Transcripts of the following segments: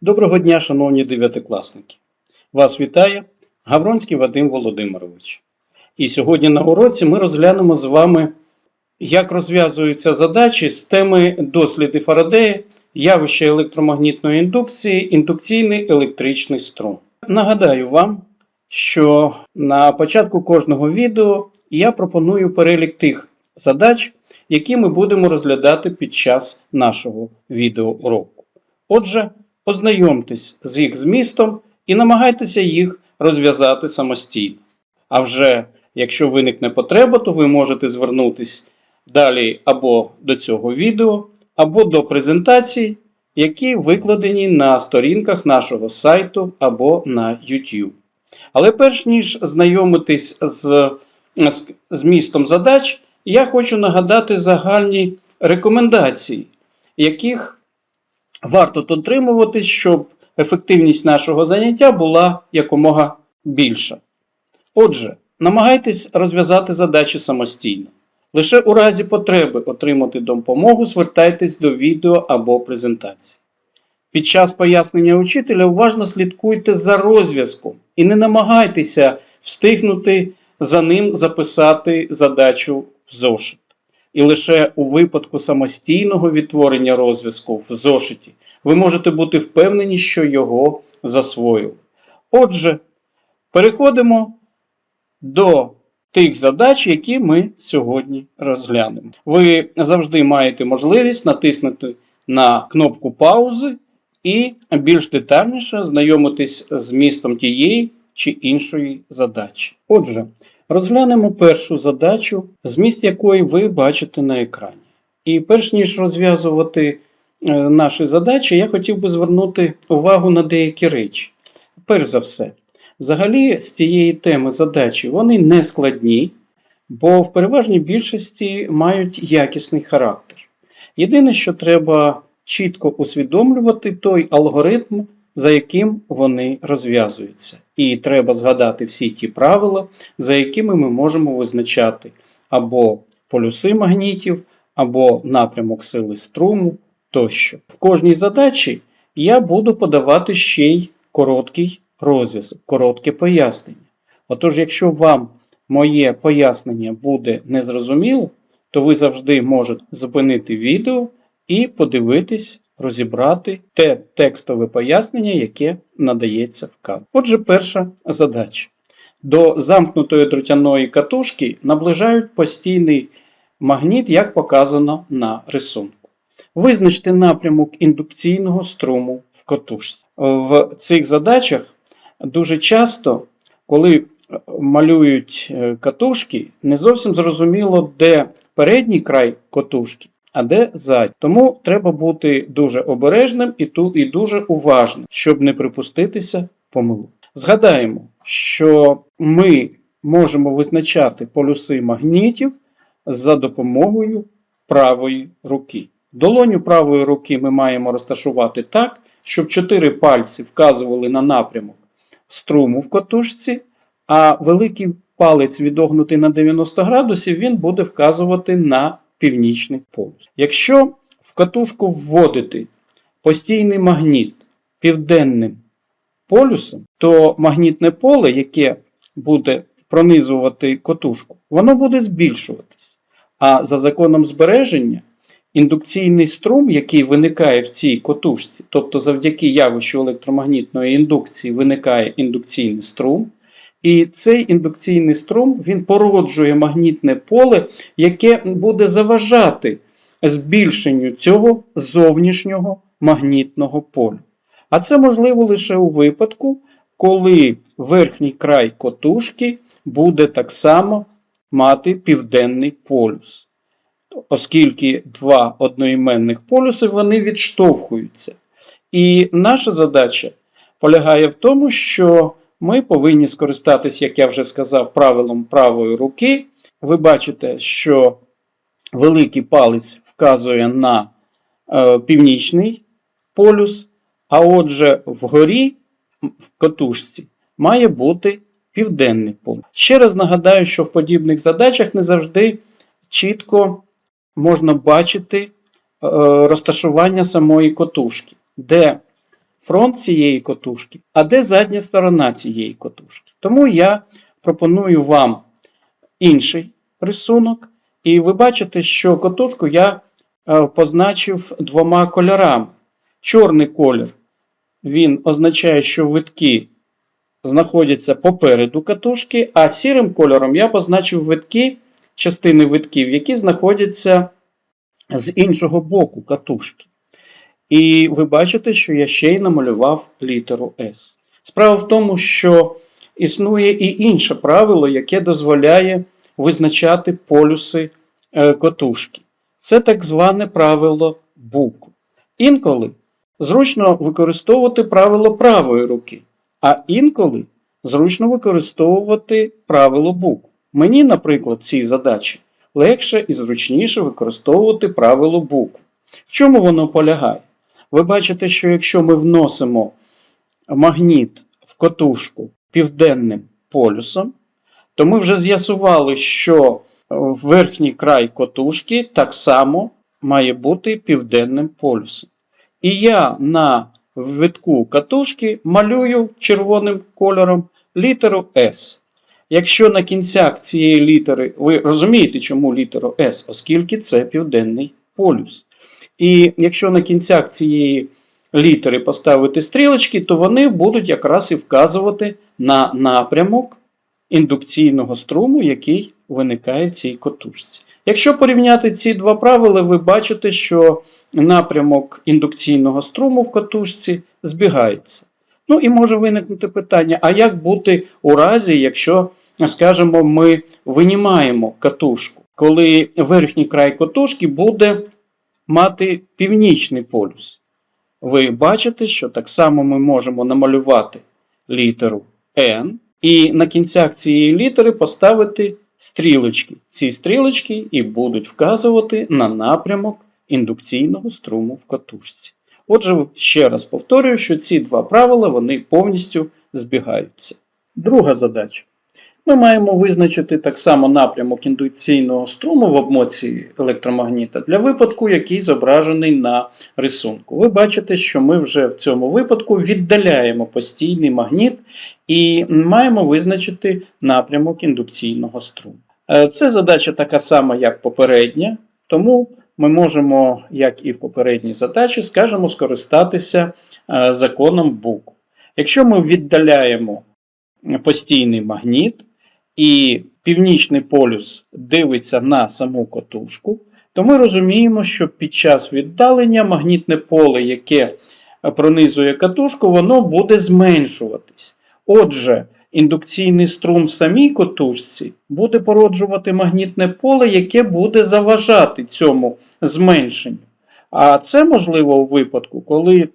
Доброго дня, шановні дев'ятикласники! Вас вітає Гавронський Вадим Володимирович. І сьогодні на уроці ми розглянемо з вами, як розв'язуються задачі з теми досліди Фарадея, явище електромагнітної індукції, індукційний електричний струм. Нагадаю вам, що на початку кожного відео я пропоную перелік тих задач, які ми будемо розглядати під час нашого відеоуроку. Отже, ознайомтесь з їх змістом і намагайтеся їх розв'язати самостійно. А вже якщо виникне потреба, то ви можете звернутись далі або до цього відео, або до презентацій, які викладені на сторінках нашого сайту або на YouTube. Але перш ніж знайомитись з змістом задач, я хочу нагадати загальні рекомендації, яких варто дотримуватись, щоб ефективність нашого заняття була якомога більша. Отже, намагайтесь розв'язати задачі самостійно. Лише у разі потреби отримати допомогу звертайтесь до відео або презентації. Під час пояснення учителя уважно слідкуйте за розв'язком і не намагайтеся встигнути за ним записати задачу в зошит. І лише у випадку самостійного відтворення розв'язку в зошиті ви можете бути впевнені, що його засвоїли. Отже, переходимо до тих задач, які ми сьогодні розглянемо. Ви завжди маєте можливість натиснути на кнопку паузи і більш детальніше знайомитись з містом тієї чи іншої задачі. Отже, розглянемо першу задачу, зміст якої ви бачите на екрані. І перш ніж розв'язувати е, наші задачі, я хотів би звернути увагу на деякі речі. Перш за все, взагалі з цієї теми задачі вони не складні, бо в переважній більшості мають якісний характер. Єдине, що треба чітко усвідомлювати той алгоритм, за яким вони розв'язуються. І треба згадати всі ті правила, за якими ми можемо визначати або полюси магнітів, або напрямок сили струму тощо. В кожній задачі я буду подавати ще й короткий розв'язок, коротке пояснення. Отож, якщо вам моє пояснення буде незрозуміло, то ви завжди можете зупинити відео і подивитись, розібрати те текстове пояснення, яке надається в кадрі. Отже, перша задача. До замкнутої дротяної катушки наближають постійний магніт, як показано на рисунку. Визначте напрямок індукційного струму в катушці. В цих задачах дуже часто, коли малюють е, катушки, не зовсім зрозуміло, де передній край катушки, а де задній. Тому треба бути дуже обережним і тут і дуже уважним, щоб не припуститися помилок. Згадаємо, що ми можемо визначати полюси магнітів за допомогою правої руки. Долоню правої руки ми маємо розташувати так, щоб чотири пальці вказували на напрямок струму в катушці, а великий палець відогнутий на 90 градусів, він буде вказувати на північний полюс. Якщо в катушку вводити постійний магніт південним полюсом, то магнітне поле, яке буде пронизувати катушку, воно буде збільшуватись. А за законом збереження, індукційний струм, який виникає в цій котушці, тобто завдяки явищу електромагнітної індукції виникає індукційний струм, і цей індукційний струм він породжує магнітне поле, яке буде заважати збільшенню цього зовнішнього магнітного поля. А це можливо лише у випадку, коли верхній край котушки буде так само мати південний полюс. Оскільки два одноіменних полюси вони відштовхуються. І наша задача полягає в тому, що ми повинні скористатись, як я вже сказав, правилом правої руки. Ви бачите, що великий палець вказує на е, північний полюс, а отже, вгорі в катушці має бути південний полюс. Ще раз нагадаю, що в подібних задачах не завжди чітко можна бачити е, розташування самої котушки, де фронт цієї котушки, а де задня сторона цієї котушки. Тому я пропоную вам інший рисунок, і ви бачите, що котушку я е, позначив двома кольорами. Чорний колір він означає, що витки знаходяться попереду катушки, а сірим кольором я позначив витки, частини витків, які знаходяться з іншого боку катушки. І ви бачите, що я ще й намалював літеру S. Справа в тому, що існує і інше правило, яке дозволяє визначати полюси е, котушки. Це так зване правило букв. Інколи зручно використовувати правило правої руки, а інколи зручно використовувати правило букв. Мені, наприклад, цій задачі легше і зручніше використовувати правило букв. В чому воно полягає? Ви бачите, що якщо ми вносимо магніт в котушку південним полюсом, то ми вже з'ясували, що верхній край котушки так само має бути південним полюсом. І я на витку катушки малюю червоним кольором літеру S. Якщо на кінцях цієї літери, ви розумієте, чому літеру S, оскільки це південний полюс. І якщо на кінцях цієї літери поставити стрілочки, то вони будуть якраз і вказувати на напрямок індукційного струму, який виникає в цій котушці. Якщо порівняти ці два правила, ви бачите, що напрямок індукційного струму в катушці збігається. Ну і може виникнути питання: а як бути у разі, якщо, скажімо, ми винімаємо катушку, коли верхній край катушки буде мати північний полюс? Ви бачите, що так само ми можемо намалювати літеру N, і на кінцях цієї літери поставити стрілочки. Ці стрілочки і будуть вказувати на напрямок індукційного струму в катушці. Отже, ще раз повторюю, що ці два правила вони повністю збігаються. Друга задача. Ми маємо визначити так само напрямок індукційного струму в обмоці електромагніта для випадку, який зображений на рисунку. Ви бачите, що ми вже в цьому випадку віддаляємо постійний магніт і маємо визначити напрямок індукційного струму. Е, Це задача така сама, як попередня, тому ми можемо, як і в попередній задачі, скажімо, скористатися е, законом букв. Якщо ми віддаляємо постійний магніт, і північний полюс дивиться на саму котушку, то ми розуміємо, що під час віддалення магнітне поле, яке пронизує катушку, воно буде зменшуватись. Отже, індукційний струм в самій котушці буде породжувати магнітне поле, яке буде заважати цьому зменшенню. А це можливо у випадку, коли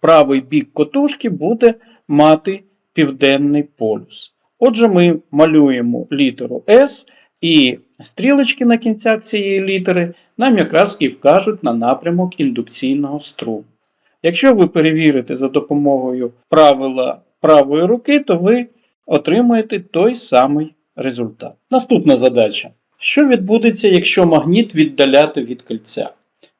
правий бік котушки буде мати південний полюс. Отже, ми малюємо літеру S, і стрілочки на кінцях цієї літери нам якраз і вкажуть на напрямок індукційного струму. Якщо ви перевірите за допомогою правила правої руки, то ви отримаєте той самий результат. Наступна задача. Що відбудеться, якщо магніт віддаляти від кільця?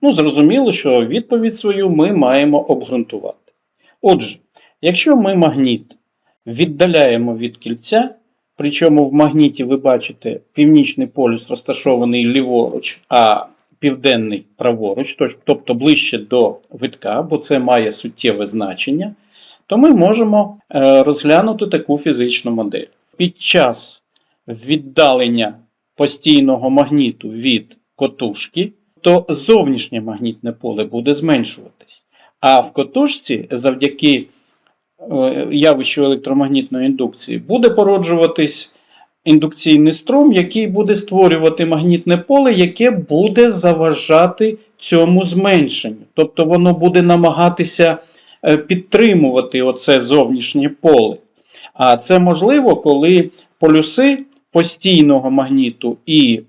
Ну, зрозуміло, що відповідь свою ми маємо обґрунтувати. Отже, якщо ми магніт віддаляємо від кільця, причому в магніті ви бачите північний полюс розташований ліворуч, а південний праворуч, тобто ближче до витка, бо це має суттєве значення, то ми можемо е, розглянути таку фізичну модель. Під час віддалення постійного магніту від котушки, то зовнішнє магнітне поле буде зменшуватись. А в котушці завдяки явищу електромагнітної індукції, буде породжуватись індукційний струм, який буде створювати магнітне поле, яке буде заважати цьому зменшенню. Тобто воно буде намагатися е, підтримувати оце зовнішнє поле. А це можливо, коли полюси постійного магніту і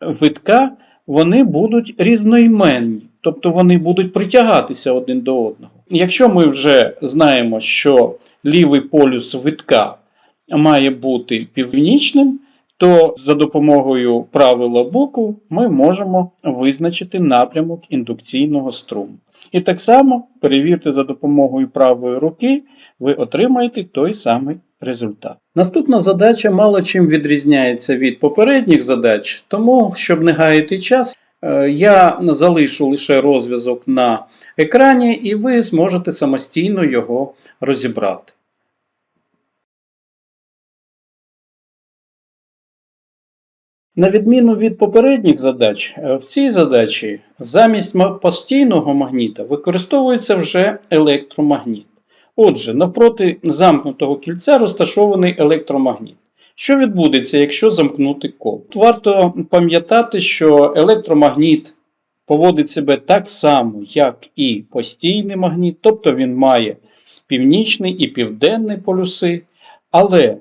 витка вони будуть різноіменні, тобто вони будуть притягатися один до одного. Якщо ми вже знаємо, що лівий полюс витка має бути північним, то за допомогою правила боку ми можемо визначити напрямок індукційного струму. І так само перевірте за допомогою правої руки, ви отримаєте той самий результат. Наступна задача мало чим відрізняється від попередніх задач, тому, щоб не гаяти час, я залишу лише розв'язок на екрані, і ви зможете самостійно його розібрати. На відміну від попередніх задач, е, в цій задачі замість постійного магніта використовується вже електромагніт. Отже, навпроти замкнутого кільця розташований електромагніт. Що відбудеться, якщо замкнути коло? Варто пам'ятати, що електромагніт поводить себе так само, як і постійний магніт, тобто він має північний і південний полюси, але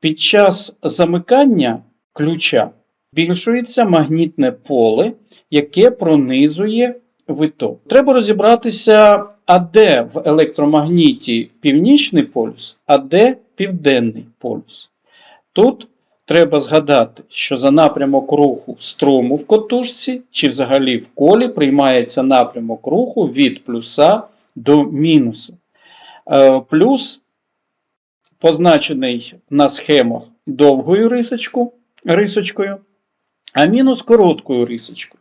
під час замикання ключа збільшується магнітне поле, яке пронизує виток. Треба розібратися, а де в електромагніті північний полюс, а де південний полюс. Тут треба згадати, що за напрямок руху струму в котушці чи взагалі в колі приймається напрямок руху від плюса до мінуса. Е, Плюс позначений на схемах довгою рисочку, рисочкою, а мінус короткою рисочкою.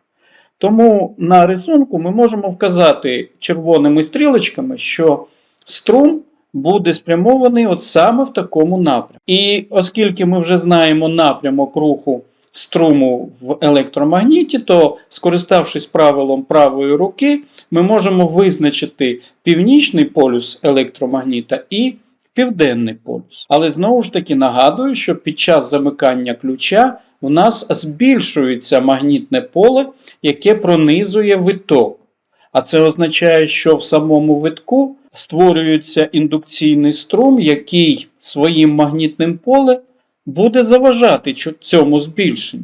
Тому на рисунку ми можемо вказати червоними стрілочками, що струм буде спрямований от саме в такому напрямку. І оскільки ми вже знаємо напрямок руху струму в електромагніті, то, скориставшись правилом правої руки, ми можемо визначити північний полюс електромагніта і південний полюс. Але знову ж таки нагадую, що під час замикання ключа в нас збільшується магнітне поле, яке пронизує виток. А це означає, що в самому витку створюється індукційний струм, який своїм магнітним полем буде заважати цьому збільшенню.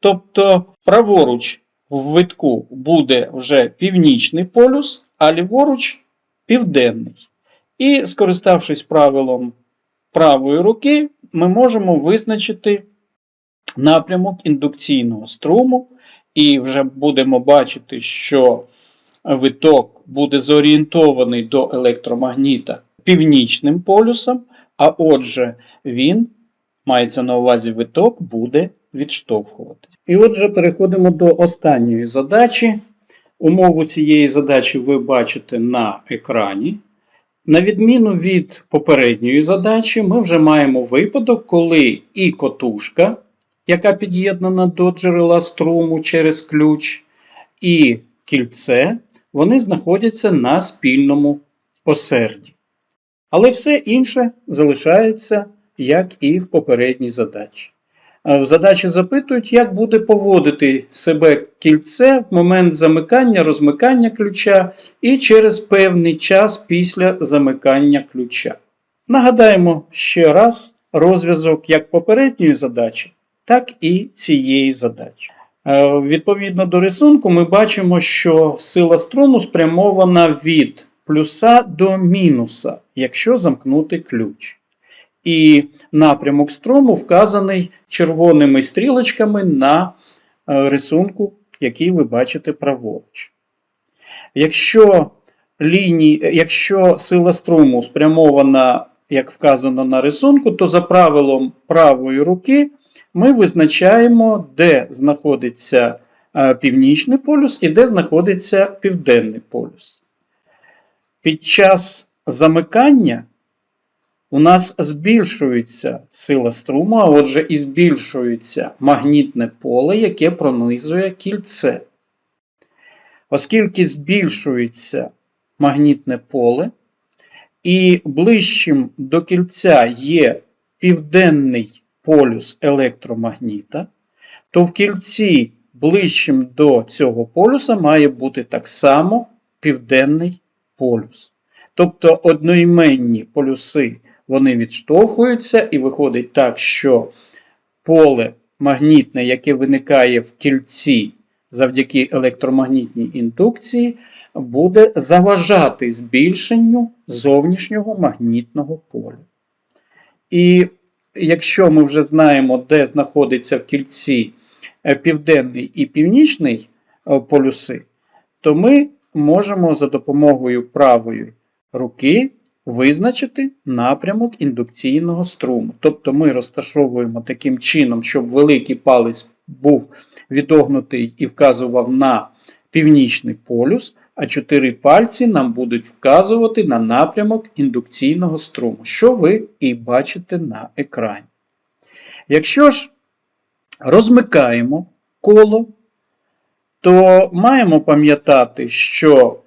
Тобто, праворуч в витку буде вже північний полюс, а ліворуч південний. І, скориставшись правилом правої руки, ми можемо визначити напрямок індукційного струму, і вже будемо бачити, що виток буде зорієнтований до електромагніта північним полюсом, а отже, він, мається на увазі виток, буде відштовхуватись. І отже, переходимо до останньої задачі. Умову цієї задачі ви бачите на екрані. На відміну від попередньої задачі, ми вже маємо випадок, коли і котушка, яка під'єднана до джерела струму через ключ, і кільце, вони знаходяться на спільному осерді. Але все інше залишається, як і в попередній задачі. Е, В задачі запитують, як буде поводити себе кільце в момент замикання, розмикання ключа і через певний час після замикання ключа. Нагадаємо ще раз розв'язок як попередньої задачі, так і цієї задачі. Е, Відповідно до рисунку, ми бачимо, що сила струму спрямована від плюса до мінуса, якщо замкнути ключ. І напрямок струму вказаний червоними стрілочками на е, рисунку, який ви бачите праворуч. Якщо, лінії, якщо сила струму спрямована, як вказано на рисунку, то за правилом правої руки ми визначаємо, де знаходиться е, північний полюс і де знаходиться південний полюс. Під час замикання у нас збільшується сила струму, а отже, і збільшується магнітне поле, яке пронизує кільце. Оскільки збільшується магнітне поле, і ближчим до кільця є південний полюс електромагніта, то в кільці ближчим до цього полюса має бути так само південний полюс. Тобто одноіменні полюси вони відштовхуються, і виходить так, що поле магнітне, яке виникає в кільці завдяки електромагнітній індукції, буде заважати збільшенню зовнішнього магнітного поля. І якщо ми вже знаємо, де знаходиться в кільці е, південний і північний е, полюси, то ми можемо за допомогою правої руки визначити напрямок індукційного струму. Тобто ми розташовуємо таким чином, щоб великий палець був відогнутий і вказував на північний полюс, а чотири пальці нам будуть вказувати на напрямок індукційного струму, що ви і бачите на екрані. Якщо ж розмикаємо коло, то маємо пам'ятати, що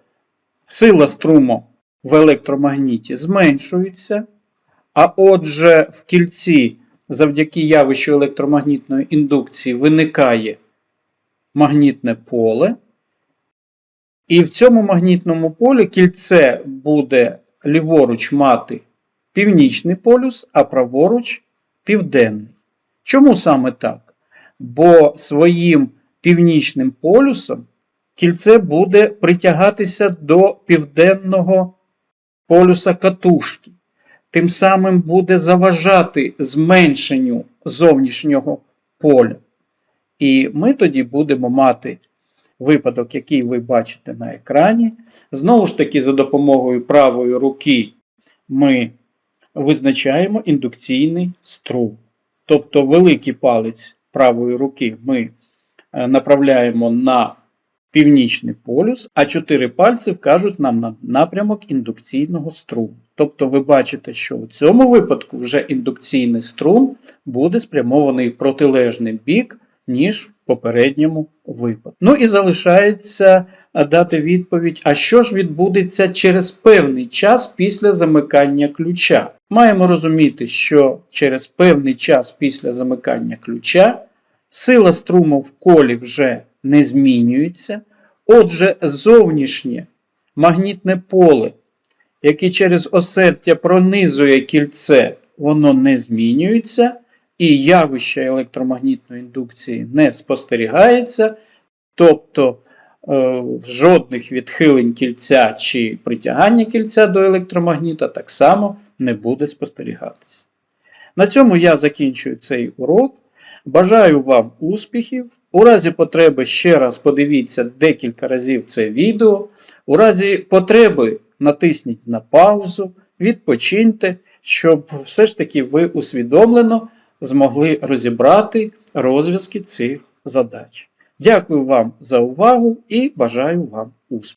сила струму в електромагніті зменшується, а отже, в кільці завдяки явищу електромагнітної індукції виникає магнітне поле. І в цьому магнітному полі кільце буде ліворуч мати північний полюс, а праворуч південний. Чому саме так? Бо своїм північним полюсом кільце буде притягатися до південного полюса катушки. Тим самим буде заважати зменшенню зовнішнього поля. І ми тоді будемо мати випадок, який ви бачите на екрані. Знову ж таки, за допомогою правої руки ми визначаємо індукційний струм. Тобто великий палець правої руки ми е, направляємо на північний полюс, а чотири пальці вкажуть нам на напрямок індукційного струму. Тобто ви бачите, що у цьому випадку вже індукційний струм буде спрямований в протилежний бік, ніж в попередньому випадку. Ну і залишається дати відповідь, а що ж відбудеться через певний час після замикання ключа. Маємо розуміти, що через певний час після замикання ключа сила струму в колі вже не змінюється. Отже, зовнішнє магнітне поле, яке через осердя пронизує кільце, воно не змінюється, і явище електромагнітної індукції не спостерігається, тобто е, жодних відхилень кільця чи притягання кільця до електромагніта так само не буде спостерігатися. На цьому я закінчую цей урок. Бажаю вам успіхів! У разі потреби ще раз подивіться декілька разів це відео. У разі потреби натисніть на паузу, відпочиньте, щоб все ж таки ви усвідомлено змогли розібрати розв'язки цих задач. Дякую вам за увагу і бажаю вам успіху!